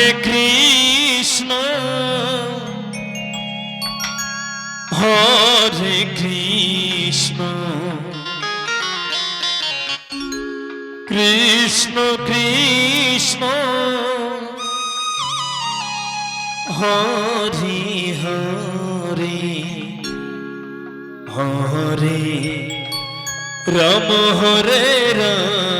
Hare Krishna. Hare Krishna. Krishna Krishna. Hare Hare. Hare. Ram Hare Ram.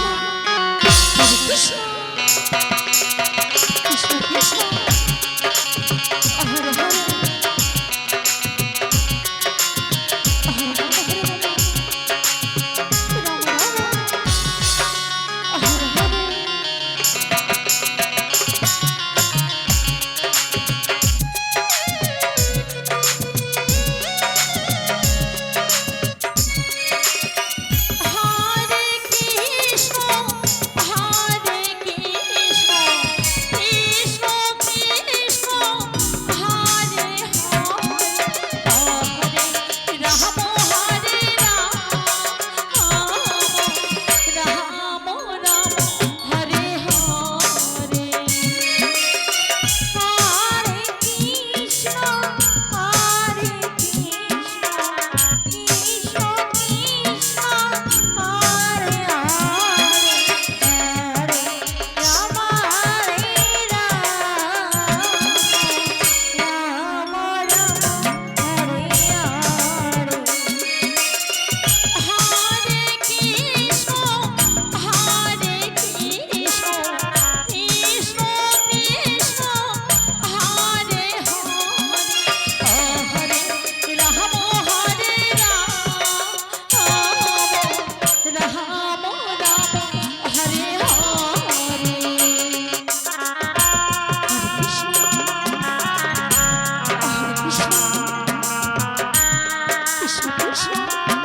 Krishna